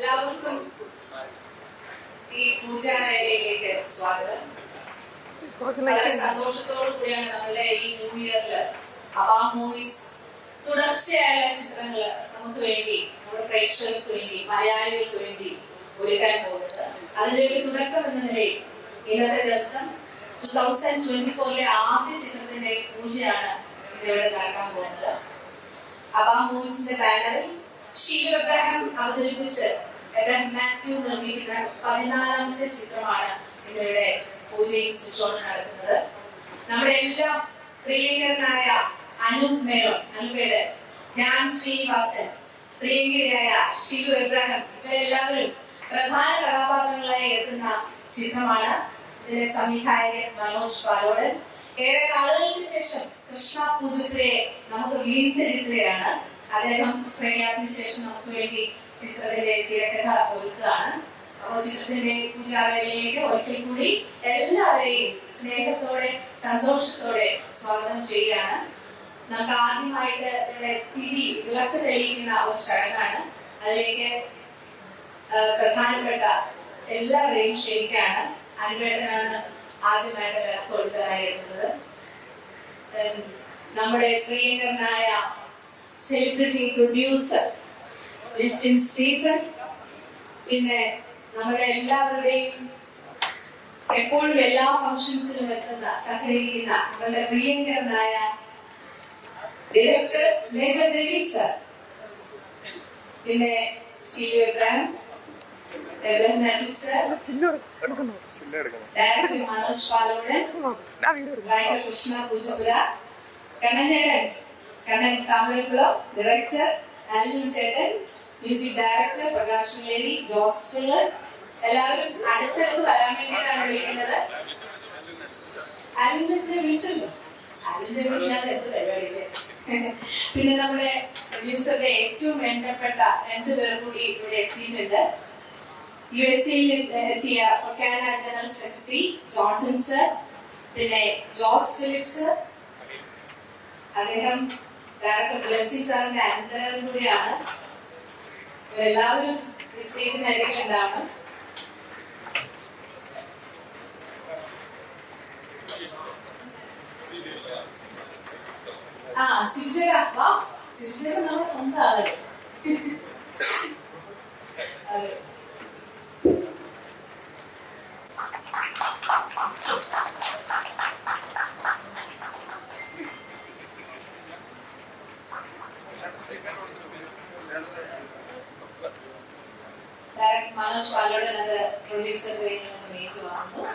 എല്ലാവർക്കും ഈ പൂജാവേലയിലേക്ക് സ്വാഗതം. വളരെ സന്തോഷത്തോടു കൂടിയാണ് നമ്മുടെ ഈ ന്യൂ ഇയറിൽ അവാ മൂവീസ് തുടർച്ചയായുള്ള ചിത്രങ്ങൾ നമുക്ക് വേണ്ടി നമ്മുടെ പ്രേക്ഷകർക്ക് വേണ്ടി മലയാളികൾക്ക് വേണ്ടി ഒരുക്കാൻ പോകുന്നത്. അതിന്റെ ഒരു തുടക്കം എന്ന നിലയിൽ ഇന്നത്തെ ദിവസം ടൂ തൗസൻഡ് ട്വന്റി ഫോറിലെ ആദ്യ ചിത്രത്തിന്റെ പൂജയാണ് ഇന്നിവിടെ നടക്കാൻ പോകുന്നത്. അബാ മൂവീസിന്റെ ബാനറിൽ ഷീല എബ്രഹാം അവതരിപ്പിച്ച് മാത്യു നിർമ്മിക്കുന്ന പതിനാലാമത്തെ ചിത്രമാണ് ഇന്നിവിടെ പൂജയും ഓൺ നടക്കുന്നത്. നമ്മുടെ എല്ലാ പ്രിയങ്കരനായ അനൂപ് മേനോൻ അനൂപയുടെ ധ്യാൻ ശ്രീനിവാസൻ പ്രിയങ്കരിയായ ഷിലു എബ്രഹാം ഇവരെല്ലാവരും പ്രധാന കഥാപാത്രങ്ങളായി എത്തുന്ന ചിത്രമാണ്. ഇതിന്റെ സംവിധായകൻ മനോജ് പാലോടൻ. ഏറെ നാളുകൾക്ക് ശേഷം കൃഷ്ണ പൂജപ്പുരയെ നമുക്ക് വീണ്ടും കിട്ടുകയാണ്. അദ്ദേഹം പ്രഖ്യാപിച്ച ശേഷം നമുക്ക് വേണ്ടി ചിത്രത്തിന്റെ തിരക്കഥ ഒരുക്കുകയാണ് അപ്പോൾ ചിത്രത്തിന്റെ പൂജാവേളയിലേക്ക് ഒരിക്കൽ കൂടി എല്ലാവരെയും സ്നേഹത്തോടെ സന്തോഷത്തോടെ സ്വാഗതം ചെയ്യുകയാണ്. നമുക്ക് ആദ്യമായിട്ട് ഇവിടെ തിരി വിളക്ക് തെളിയിക്കുന്ന ഒരു ചടങ്ങാണ്. അതിലേക്ക് പ്രധാനപ്പെട്ട എല്ലാവരെയും ക്ഷണിക്കുകയാണ് അനുവേട്ടനാണ് ആദ്യമായിട്ട് വിളക്ക് കൊടുക്കാനായി എത്തുന്നത് നമ്മുടെ പ്രിയങ്കരനായ സെലിബ്രിറ്റി പ്രൊഡ്യൂസർ ലിസ്റ്റിൻ സ്റ്റീഫൻ പിന്നെ നമ്മുടെ എല്ലാവരുടെയും എപ്പോഴും എല്ലാ ഫംഗ്ഷൻസിലും എത്തുന്ന സഹകരിക്കുന്ന നമ്മുടെ പ്രിയങ്കരനായ ഡയറക്ടർ മേജർ രവി സർ പിന്നെ ഡയറക്ടർ മനോജ് പാലോടൻ കൃഷ്ണ പൂജപുര കണ്ണൻ ചേട്ടൻ കണ്ണൻ താമരക്കുളം ഡയറക്ടർ അനിൽ ചേട്ടൻ music director Prakash Mary Jose filler എല്ലാവരും അടുത്തടുത്ത് വരാൻ വേണ്ടിയിട്ടാണ് വിളിക്കുന്നത്. ചേട്ടനെ വിളിച്ചല്ലോ? അലിഞ്ചില്ലാതെ എന്ത് പരിപാടിയില്ലേ? പിന്നെ നമ്മുടെ പ്രൊഡ്യൂസറുടെ ഏറ്റവും വേണ്ടപ്പെട്ട രണ്ടുപേർ കൂടി ഇവിടെ എത്തിയിട്ടുണ്ട്. യു എസ് എയിൽ എത്തിയ FOKANA general secretary Johnson sir പിന്നെ ജോർജ് സർ അദ്ദേഹം ഡയറക്ടർ ബ്ലസി സാറിന്റെ അനന്തരം കൂടിയാണ്. ഇവരെല്ലാവരും ഈ സ്റ്റേജിന് അരികിലുണ്ടാവണം ആ സിബിചേട്ട വാ സിബിചേട്ട നമ്മുടെ സ്വന്തം ആളല്ലേ അതെ ഡയറക്ടർ മനോജ് പാലോടൻ അത് പ്രൊഡ്യൂസർ കയ്യിൽ നിന്ന് മേടിച്ചു വാങ്ങുന്നു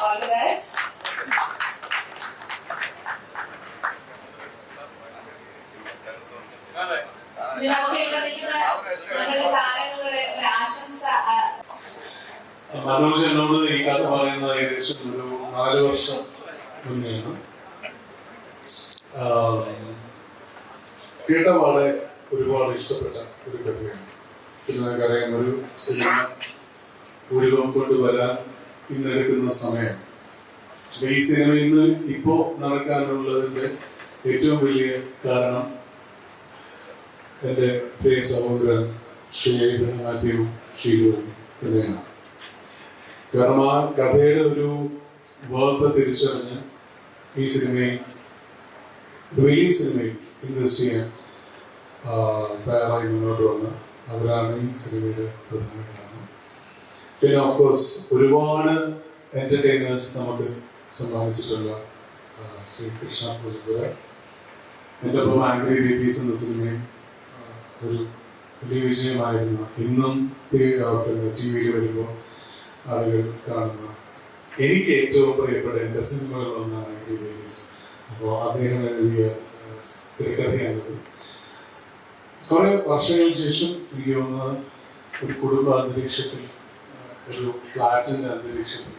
ഓൾ ദി ബെസ്റ്റ് ഇനി നമുക്ക് ഇവിടെ നിൽക്കുന്ന നമ്മളുടെ താരങ്ങളുടെ ഒരു ആശംസ ആ, മനോജ് എന്നോട് ഈ കഥ പറയുന്നത് ഏകദേശം ഒരു നാല് വർഷം മുന്നെയാണ്. ആം, കേട്ടപാടെ ഒരുപാട് ഇഷ്ടപ്പെട്ട ഒരു കഥയാണ്. പിന്നെ നിങ്ങൾക്കറിയാം ഒരു സിനിമ രൂപം കൊണ്ടുവരാൻ ഇന്നെടുക്കുന്ന സമയം. ഈ സിനിമ ഇന്ന് ഇപ്പോ നടക്കാനുള്ളതിന്റെ ഏറ്റവും വലിയ കാരണം എന്റെ പ്രിയ സഹോദരൻ ശ്രീ മാധ്യവും ഷീലുവും തന്നെയാണ്. കാരണം ആ കഥയുടെ ഒരു വേർത്ത് തിരിച്ചറിഞ്ഞ് ഈ സിനിമയിൽ റിലീസ് വലിയ സിനിമയിൽ ഇൻവെസ്റ്റ് ചെയ്യാൻ തയ്യാറായി മുന്നോട്ട് വന്ന് അവരാണ് ഈ സിനിമയുടെ പ്രധാന കാരണം. പിന്നെ ഓഫ് കോഴ്സ് ഒരുപാട് എന്റർടൈനേഴ്സ് നമുക്ക് സമ്മാനിച്ചിട്ടുള്ള ശ്രീ കൃഷ്ണ പൂജപ്പുര. എന്റെ ഒപ്പം ആംഗ്രി ബേബീസ് എന്ന സിനിമയും ഒരു വലിയ വിജയമായിരുന്നു. ഇന്നും ടി വിയിൽ വരുമ്പോൾ ആളുകൾ കാണുന്നു. എനിക്ക് ഏറ്റവും പ്രിയപ്പെട്ട എന്റെ സിനിമകൾ ഒന്നാണ് ആംഗ്രി ബേബീസ് അപ്പോൾ അദ്ദേഹം എഴുതിയ തിരക്കഥയാണിത്. കുറെ വർഷങ്ങൾക്ക് ശേഷം എനിക്ക് തോന്നുന്നത് ഒരു കുടുംബ അന്തരീക്ഷത്തിൽ ഒരു ഫ്ലാറ്റിന്റെ അന്തരീക്ഷത്തിൽ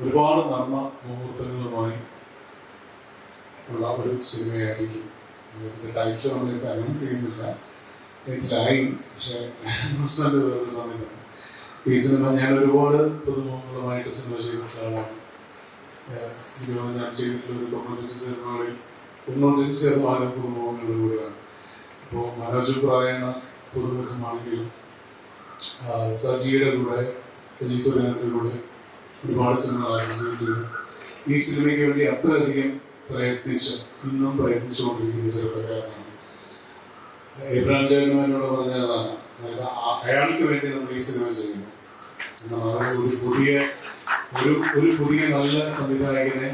ഒരുപാട് നന്മ മുഹൂർത്തങ്ങളുമായി ഉള്ള ഒരു സിനിമയായിരിക്കും. ഇതിന്റെ ടൈറ്റിൽ നമ്മളിപ്പോൾ അനൗൺസ് ചെയ്യുന്നില്ല. ടൈറ്റിലായി പക്ഷേ സമയത്താണ്. ഈ ഞാൻ ഒരുപാട് പുതുമുഖങ്ങളുമായിട്ട് സിനിമ ചെയ്തിട്ടുള്ള എനിക്ക് തോന്നുന്നു ഞാൻ ചെയ്തിട്ടുള്ള ഒരു തൊണ്ണൂറ്റഞ്ച് സിനിമകളിൽ തൊണ്ണൂറ്റഞ്ച് ശതമാനം പുതുമുഖങ്ങളുടെ കൂടെയാണ്. ഇപ്പോൾ മനോജ് പ്രായണ പുതുമുഖമാണെങ്കിലും സജിയുടെ കൂടെ സജി സുരേന്ദ്രന്റെ കൂടെ ഒരുപാട് സിനിമകൾ ആലോചിക്കുകയും ഈ സിനിമയ്ക്ക് വേണ്ടി അത്രയധികം പ്രയത്നിച്ച് ഇന്നും പ്രയത്നിച്ചുകൊണ്ടിരിക്കുന്ന ചെറുപ്പക്കാരനാണ് ഇബ്രാഹിം എന്നോട് പറഞ്ഞതാണ് അതായത് അയാൾക്ക് വേണ്ടി നമ്മൾ ഈ സിനിമ ചെയ്യുന്നു ഒരു പുതിയ ഒരു ഒരു പുതിയ നല്ല സംവിധായകനെ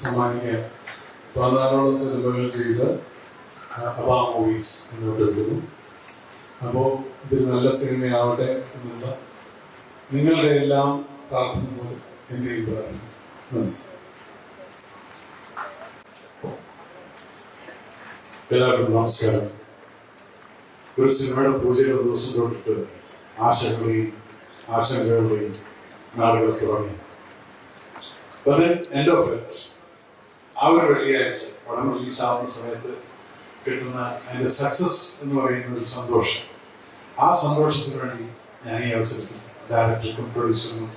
സമ്മാനിക്കാൻ പതിനാറോളം സിനിമകൾ ചെയ്ത് അബാ മൂവീസ് മുന്നോട്ട് വരുന്നു. അപ്പോൾ ഇതൊരു നല്ല സിനിമയാവട്ടെ എന്നുള്ള നിങ്ങളുടെ എല്ലാം പ്രാർത്ഥന പോലെ എന്റെയും പ്രാർത്ഥന നന്ദി. എല്ലാവർക്കും നമസ്കാരം. ഒരു സിനിമയുടെ പൂജയുടെ ദിവസം തൊട്ടിട്ട് ആശകളെയും ആശങ്കകളെയും നാളുകൾ തുടങ്ങി എൻഡ് ഓഫ് ഇറ്റ് ആ ഒരു വെള്ളിയാഴ്ച പടം റിലീസാവുന്ന സമയത്ത് കിട്ടുന്ന അതിന്റെ സക്സസ് എന്ന് പറയുന്ന ഒരു സന്തോഷം ആ സന്തോഷത്തിന് വേണ്ടി ഞാൻ ഈ അവസരത്തിൽ ഡയറക്ടർക്കും പ്രൊഡ്യൂസറിനും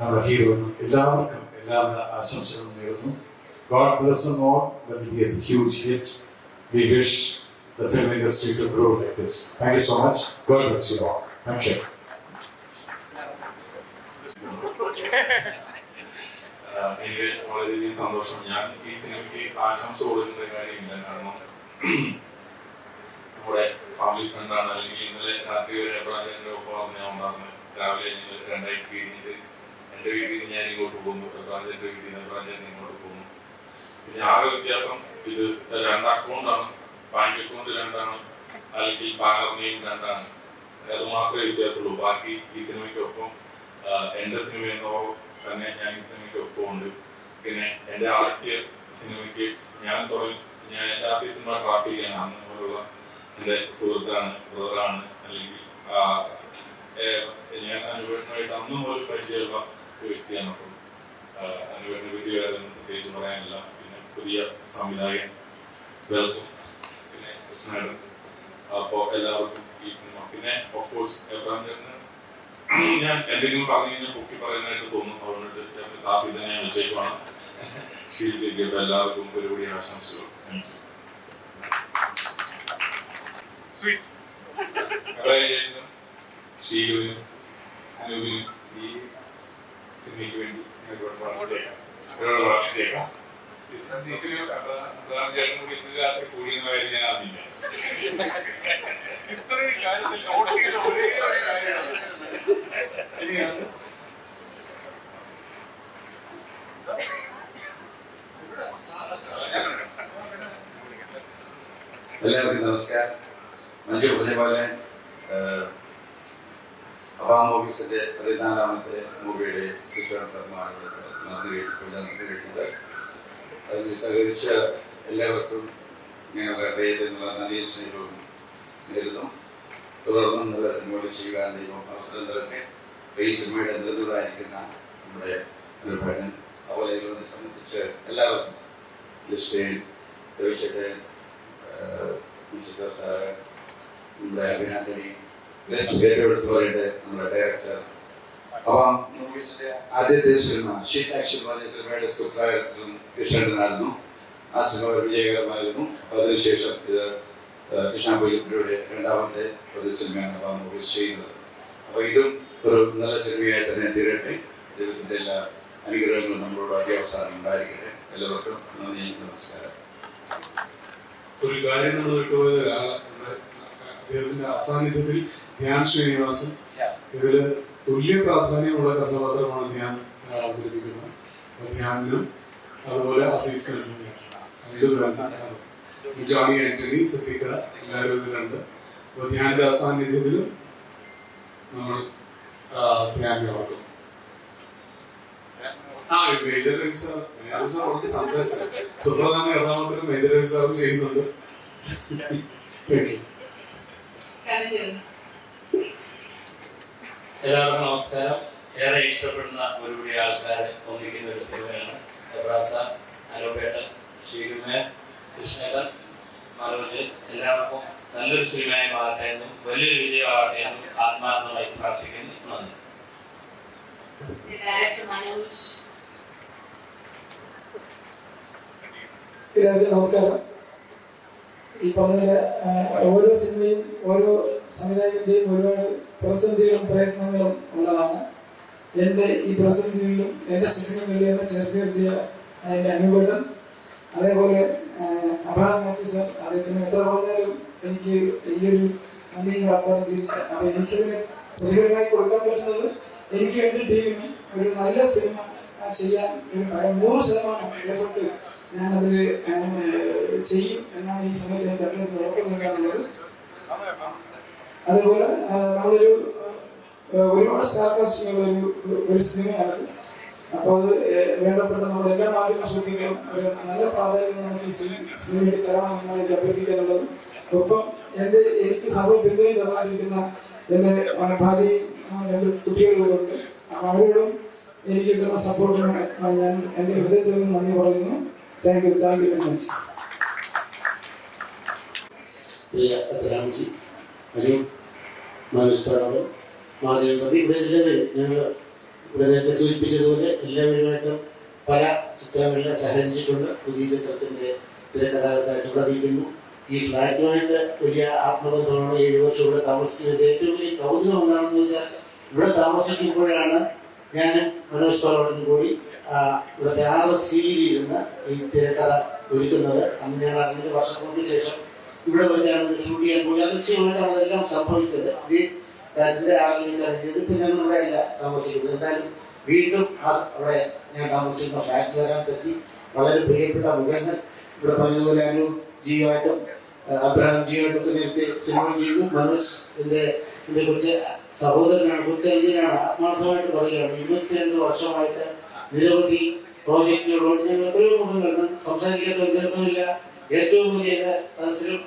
നമ്മുടെ ഹീറോനും എല്ലാവർക്കും എല്ലാവിധ ആശംസകളും നേരുന്നു God bless them all. That will be a huge hit. We wish the film industry to grow like this. Thank you so much. God bless you all. Thank you. സന്തോഷം ഞാൻ ഈ സിനിമയ്ക്ക് ആശംസ കൊടുക്കേണ്ട കാര്യമില്ല. കാരണം നമ്മുടെ ഫാമിലി ഫ്രണ്ടാണ് അല്ലെങ്കിൽ ഇന്നലെ രാത്രി വരെ എബ്രാഹിമിന്റെ ഒപ്പം ഞാൻ ഉണ്ടായിരുന്നു. രാവിലെ ഞങ്ങൾ രണ്ടായിട്ട് കഴിഞ്ഞിട്ട് എന്റെ വീട്ടിൽ നിന്ന് ഞാൻ ഇങ്ങോട്ട് പോകുന്നു. എബ്രാഹിമിന്റെ വീട്ടിൽ നിന്ന് എബ്രാഹിമിന്റെ ഇങ്ങോട്ട് പോകുന്നു. പിന്നെ ആകെ വ്യത്യാസം ഇത് രണ്ട് അക്കൗണ്ടാണ് ബാങ്ക് അക്കൗണ്ട് രണ്ടാണ്. അല്ലെങ്കിൽ ബാനർ നെയിം രണ്ടാണ്. അത് മാത്രമേ വ്യത്യാസമുള്ളൂ. ബാക്കി ഈ സിനിമയ്ക്കൊപ്പം എന്റെ സിനിമ എന്നോ തന്നെ ഞാൻ ഈ സിനിമയ്ക്ക് ഒപ്പമുണ്ട് പിന്നെ എന്റെ ആദ്യ സിനിമയ്ക്ക് ഞാൻ തുടങ്ങി ഞാൻ എന്റെ ആദ്യ സിനിമ ട്രാഫിക്കാണ് അന്ന് പോലുള്ള എന്റെ സുഹൃത്താണ് ബ്രദറാണ്. അല്ലെങ്കിൽ ഞാൻ അനുഭവമായിട്ട് അന്നും പോലും പരിചയമുള്ള ഒരു വ്യക്തിയാണ് അപ്പം അനുഭവത്തിന്റെ പറ്റി വേറെ പ്രത്യേകിച്ച് പറയാനില്ല. പിന്നെ പുതിയ സംവിധായകൻ വെൽക്കം. പിന്നെ കൃഷ്ണേടൻ അപ്പോൾ എല്ലാവർക്കും ഈ സിനിമ. പിന്നെ ഓഫ് കോഴ്സ് എബ്രാഹിം ഞാൻ എന്തെങ്കിലും പറഞ്ഞു കഴിഞ്ഞാൽ പൊക്കി പറയുന്നതായിട്ട് തോന്നുന്നു അതുകൊണ്ട് കാപ്പി തന്നെ വെച്ചേക്കുവാണ് ക്ഷീണിച്ചേക്കും എല്ലാവർക്കും ഒരുപടി ആശംസകൾ. ഷീലുവിനും അനൂപിനും ഈ സിനിമയ്ക്ക് വേണ്ടി ഒരുപാട് പ്രാർത്ഥിച്ചേക്കാം ഒരുപാട് പ്രാർത്ഥിച്ചേക്കാം ഇത്രയും കാര്യത്തിൽ ഒരേ കാര്യമാണ്. ഇനി അത് എല്ലാവർക്കും നമസ്കാരം. മഞ്ജു പറഞ്ഞ റാം ഓഫീസിന്റെ പതിനാലാമത്തെ മൂവിയുടെ അതിന് സഹകരിച്ച എല്ലാവർക്കും ഞങ്ങളുടെ ഹൃദയത്തിനുള്ള നന്ദിയും സ്നേഹവും നേരുന്നു. തുടർന്നും നല്ല സിനിമകൾ ചെയ്യുവാൻ ദൈവം അവസരം തരട്ടെ. ഈ സിനിമയുടെ നിർദ്ദൂരായിരിക്കുന്ന നമ്മുടെ നിർഭയൻ അതുപോലെ സംബന്ധിച്ച് എല്ലാവർക്കും ലിസ്റ്റേൻ രവിച്ചേട്ടൻ മുൻസിപ്പൽ സാറ് നമ്മുടെ അഭിനന്ദനെ ഏറ്റെടുത്ത് പറയട്ടെ നമ്മുടെ ഡയറക്ടർ അപ്പം മൂവീസിന്റെ ആദ്യത്തെ സിനിമ ഷീറ്റ് ആക്ഷൻ പറഞ്ഞ സിനിമയുടെ സ്ക്രിപ്റ്റ് ഡയറക്ടറും കൃഷ്ണനായിരുന്നു ആ സിനിമ വിജയകരമായിരുന്നു അതിനുശേഷം ഇത് കൃഷ്ണപൊലിയുടെ രണ്ടാമത്തെ ഒരു സിനിമയാണ് അപ്പം മൂവീസ് ചെയ്യുന്നത് അപ്പോൾ ഇതും ഒരു നല്ല സിനിമയായി തന്നെ തീരട്ടെ ദൈവത്തിന്റെ എല്ലാ അനുഗ്രഹങ്ങളും നമ്മളോട് അത്യാവസാനം ഉണ്ടായിരിക്കട്ടെ എല്ലാവർക്കും നന്ദി നമസ്കാരം ഒരു കാര്യം നമ്മൾ വിട്ടുപോയ ഒരാളെ അദ്ദേഹത്തിന്റെ അസാന്നിധ്യത്തിൽ ധ്യാൻ ശ്രീനിവാസൻ ഇതിൽ തുല്യ പ്രാധാന്യമുള്ള കഥാപാത്രമാണ് ധ്യാൻ അവതരിപ്പിക്കുന്നത്. ധ്യാനിനും അതുപോലെ അസീസ് ജോണി ആന്റണി സത്യക്ക എല്ലാവരും ഇതിലുണ്ട് അപ്പൊ ധ്യാനിന്റെ അസാന്നിധ്യത്തിലും നമ്മൾ ആ, ധ്യാനെ ഓർക്കും ആ മേജർ സാർ സംസാരിച്ചത്. സുപ്രധാന കഥാപാത്രം മേജർ രവി സാറും ചെയ്യുന്നുണ്ട്. എല്ലാവർക്കും നമസ്കാരം. ഏറെ ഇഷ്ടപ്പെടുന്ന ഒരുപിടി ആൾക്കാരെ ഒന്നിക്കുന്ന ഒരു സിനിമയാണ്. എബ്രാസ അനുപേട്ടൻ ശ്രീകുമാർ കൃഷ്ണേട്ടൻ മനോജ്. എല്ലാവർക്കും നല്ലൊരു സിനിമയായി മാറട്ടെ എന്നും വലിയൊരു വിജയമാകട്ടെ എന്നും ആത്മാർത്ഥമായി പ്രാർത്ഥിക്കുന്നു. നന്ദി. ഡയറക്ടർ മനോജ്. എല്ലാവർക്കും നമസ്കാരം. ഈ പറഞ്ഞ ഓരോ സിനിമയും ഓരോ സംവിധായകന്റെയും ഒരുപാട് പ്രതിസന്ധികളും പ്രയത്നങ്ങളും ഉള്ളതാണ്. എന്റെ ഈ പ്രതിസന്ധികളിലും എന്റെ സ്വപ്നങ്ങളിലും എന്നെ ചേർത്ത് നിർത്തിയ എന്റെ അനുഭവം. അതേപോലെ അബ്രഹാം മാത്യു സാർ അദ്ദേഹത്തിന് എത്ര പറഞ്ഞാലും എനിക്ക് ഈ ഒരു നന്ദിയും കടപ്പാടും തീരില്ല അപ്പോൾ എനിക്കതിന് പ്രതികരണമായി കൊടുക്കാൻ പറ്റുന്നത് എനിക്ക് വേണ്ടി ടീമിന് ഒരു നല്ല സിനിമ ചെയ്യാൻ ഒരു നൂറ് ശതമാനം എഫർട്ട് ഞാനതിൽ ചെയ്യും എന്നാണ് ഈ സമയത്ത് എനിക്ക് അദ്ദേഹത്തിന് ഉറപ്പ് നൽകാനുള്ളത്. അതേപോലെ നമ്മളൊരു ഒരുപാട് സ്റ്റാർ കാസ്റ്റിംഗുള്ള ഒരു ഒരു സിനിമയാണത്. അപ്പോൾ അത് വേണ്ടപ്പെട്ട നമ്മുടെ എല്ലാ മാധ്യമ ശ്രദ്ധികളും ഒരു നല്ല പ്രാധാന്യം നമുക്ക് ഈ സിനിമ സിനിമയ്ക്ക് തരണമെന്നാണ് എനിക്ക് അഭ്യർത്ഥിക്കാനുള്ളത്. ഒപ്പം എന്റെ എനിക്ക് സർവ പിന്തുണയും തന്നാലിരിക്കുന്ന എന്റെ ഭാര്യയും രണ്ട് കുട്ടികളും കൂടെ അപ്പോൾ അവരോടും എനിക്ക് കിട്ടുന്ന സപ്പോർട്ടിന് ഞാൻ എന്റെ ഹൃദയത്തിൽ നിന്ന് നന്ദി പറയുന്നു. Thank you thank you very much പ്രിയ അബ്രാംജി അനു മനോജ് പാറോട് മാധവൻ തമ്പി ഇവിടെ എല്ലാവരും ഞങ്ങൾ ഇവിടെ നേരത്തെ സൂചിപ്പിച്ചതുപോലെ എല്ലാവരുമായിട്ടും പല ചിത്രങ്ങളിൽ സഹകരിച്ചിട്ടുണ്ട്. പുതിയ ചിത്രത്തിന്റെ തിരക്കഥാകൃത്തായിട്ട് പ്രവർത്തിക്കുന്നു ഈ ഫ്ലാറ്റുമായിട്ട് വലിയ ആത്മബന്ധമാണ്. ഏഴ് വർഷം ഇവിടെ താമസിച്ചത് ഏറ്റവും വലിയ കൗതുകം എന്താണെന്ന് വെച്ചാൽ ഇവിടെ താമസിക്കുമ്പോഴാണ് ഞാനും മനോജ് കൂടി കൂടി ആർ എസ് സിയിൽ ഇരുന്ന് ഈ തിരക്കഥ ഒരുക്കുന്നത്. അന്ന് ഞാൻ അതിന് വർഷങ്ങൾക്ക് ശേഷം ഇവിടെ വെച്ചാണ് ഇത് ഷൂട്ട് ചെയ്യാൻ പോയി അലക്ഷ്യമായിട്ടാണ് അതെല്ലാം സംഭവിച്ചത്. ഈ കാറ്റിന്റെ ആറിലേക്കാണ് ചെയ്തത് പിന്നെ ഇവിടെ അല്ല താമസിക്കുന്നത്. എന്തായാലും വീണ്ടും ആ അവിടെ ഞാൻ താമസിക്കുന്ന ഫ്ലാറ്റ് വരാൻ പറ്റി. വളരെ പ്രിയപ്പെട്ട മുഖങ്ങൾ ഇവിടെ പറഞ്ഞതുപോലെ അനു ജിയുമായിട്ടും അബ്രഹാം ജിയുമായിട്ടും ഒക്കെ നേരത്തെ സിനിമ ചെയ്തു. മനോജ് എന്റെ എന്റെ കൊച്ചു സഹോദരനാണ് കൊച്ചനുജനാണ് ആത്മാർത്ഥമായിട്ട് പറയുകയാണ്. ഇരുപത്തിരണ്ട് വർഷമായിട്ട് നിരവധി പ്രോജക്റ്റുകളോട് ഞങ്ങൾ എത്രയോ മുഖങ്ങൾ സംസാരിക്കാത്ത ഒരു ദിവസമില്ല ഏറ്റവും വലിയ സദസ്സിലും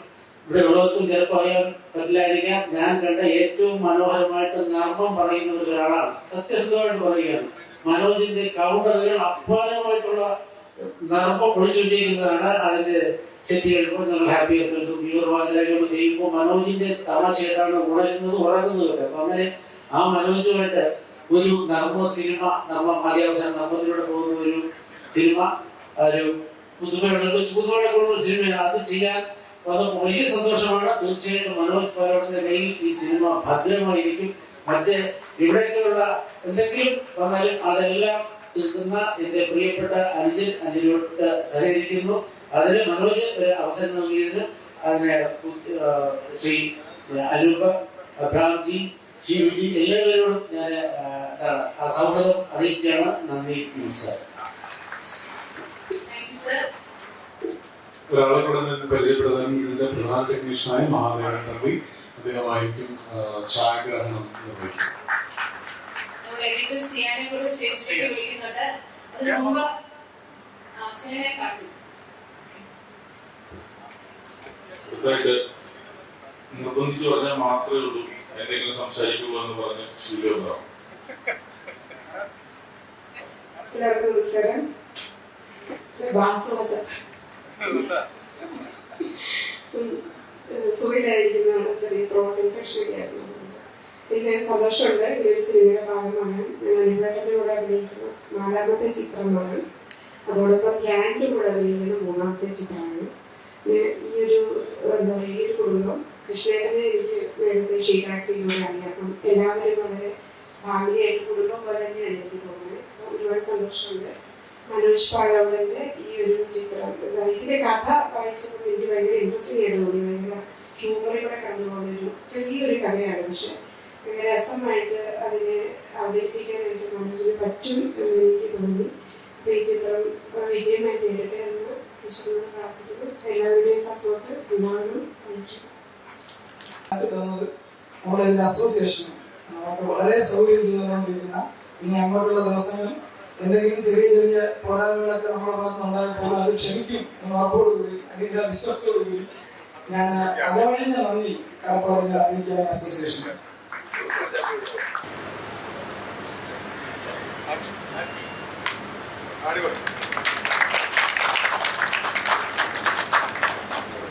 ഇവിടെ ഉള്ളവർക്കും ചിലപ്പോൾ അറിയാൻ പറ്റില്ലായിരിക്കാം. ഞാൻ കണ്ട ഏറ്റവും മനോഹരമായിട്ട് നർമ്മം പറയുന്ന ഒരാളാണ്. സത്യസന്ധമായിട്ട് പറയുകയാണ്. മനോജിന്റെ കൗണ്ടറുകൾ അപാരമായിട്ടുള്ള നർമ്മം ഒളിച്ചു അതിന്റെ സെറ്റുകൾ നമ്മൾ ഹാപ്പി ഹസ്ബൻഡ്സും വാചനൊക്കെ ചെയ്യുമ്പോൾ മനോജിന്റെ തമാശയായിട്ടാണ് ഉണരുന്നത് ഉറങ്ങുന്നതൊക്കെ അപ്പൊ അങ്ങനെ ആ മനോജുമായിട്ട് ഒരു നർമ്മ സിനിമ നർമ്മ മലയാവസാനം നർമ്മത്തിലൂടെ പോകുന്ന ഒരു സിനിമ ഒരു പുതുമയുള്ള പുതുമയുള്ള ഒരു സിനിമയാണ്. അത് ചെയ്യാൻ വന്നപ്പോൾ വലിയ സന്തോഷമാണ്. തീർച്ചയായിട്ടും മനോജ് പാലോട്ടിന്റെ കയ്യിൽ ഈ സിനിമ ഭദ്രമായിരിക്കും. മറ്റേ ഇവിടെയൊക്കെയുള്ള എന്തെങ്കിലും വന്നാലും അതെല്ലാം തീർക്കുന്ന എന്റെ പ്രിയപ്പെട്ട അനുജൻ അനുജനോട്ട് സഹകരിക്കുന്നു. അതിന് മനോജ് ഒരു അവസരം നൽകിയതിന് അതിനെ ശ്രീ അനൂപ അബ്രാംജി ശിവജി എല്ലാവരോടും ഞാൻ സൗഹൃദം അറിയിക്കുകയാണ്. നന്ദി നമസ്കാരം. ഒരാളെ കൂടെ നിന്ന് പരിചയപ്പെടുത്താൻ ഇതിന്റെ പ്രധാന ടെക്നീഷ്യനായ മഹാദേവൻ തമ്പി അദ്ദേഹമായിരിക്കും ഛായാഗ്രഹണം നിർവഹിക്കും എഡിറ്റർ സിയാനെ കൂടെ സ്റ്റേജിലേക്ക് വിളിക്കുന്നുണ്ട്. അതിന് മുമ്പ് സിയാനെ അടുത്തായിട്ട് നിർബന്ധിച്ചു പറഞ്ഞാൽ മാത്രമേ ഉള്ളൂ എന്തെങ്കിലും എന്ന് പറഞ്ഞ് എല്ലാവർക്കും നമസ്കാരം. ബാസവശ സുഖമില്ലായിരിക്കുന്നതാണ് ചെറിയ ത്രോട്ട് ഇൻഫെക്ഷൻ ആയിരുന്നു. എനിക്ക് സന്തോഷമുണ്ട്. ഈ ഒരു സിനിമയുടെ ഭാഗമാണ്. ഞാൻ അനുവേട്ടന്റെ കൂടെ അഭിനയിക്കുന്ന നാലാമത്തെ ചിത്രമാണ്. അതോടൊപ്പം ധ്യാനിന്റെ കൂടെ അഭിനയിക്കുന്ന മൂന്നാമത്തെ ചിത്രമാണ്. ഈ ഒരു എന്താ പറയുക ഈ ഒരു കുടുംബം കൃഷ്ണേട്ടനെ എനിക്ക് നേരത്തെ ഷീ ടാക്സിയിലൂടെ അറിയാം അപ്പം എല്ലാവരും വളരെ ഫാമിലിയായിട്ട് കുടുംബം പോലെ തന്നെയാണ് എനിക്ക് തോന്നുന്നത്. ഒരുപാട് സന്തോഷമുണ്ട്. മനോജ് പാഴവളന്റെ ഈ ഒരു ചിത്രം. എന്താ ഇതിന്റെ കഥ വായിച്ചപ്പോൾ എനിക്ക് ഭയങ്കര ഇൻട്രസ്റ്റിംഗ് ആയിട്ട് തോന്നി. ഭയങ്കര ഹ്യൂമറിലൂടെ കടന്നു പോകുന്ന ഒരു ചെറിയൊരു കഥയാണ്. പക്ഷെ ഭയങ്കര രസമായിട്ട് അതിനെ അവതരിപ്പിക്കാനായിട്ട് മനോജിന് പറ്റും എന്ന് എനിക്ക് തോന്നി. ഈ ചിത്രം വിജയമായി തീരട്ടെ എന്ന് ഈശ്വരനോട് പ്രാർത്ഥിക്കുന്നു എല്ലാവരുടെയും സപ്പോർട്ട് ഉണ്ടാവണം തന്നത് നമ്മുടെ ഇതിന്റെ അസോസിയേഷൻ നമുക്ക് വളരെ സൗകര്യം ചെയ്തു തന്നുകൊണ്ടിരിക്കുന്ന ഇനി അങ്ങോട്ടുള്ള ദിവസങ്ങളിൽ എന്തെങ്കിലും ചെറിയ ചെറിയ പോരായ്മകളൊക്കെ നമ്മുടെ ഭാഗത്ത് ഉണ്ടായപ്പോൾ അത് ക്ഷമിക്കും എന്ന് ഉറപ്പോടുകൂടി അല്ലെങ്കിൽ ആ വിശ്വാസത്തോടുകൂടി ഞാൻ അകവഴിഞ്ഞ നന്ദി കടപ്പാട് ഞാൻ അറിയിക്കുകയാണ് association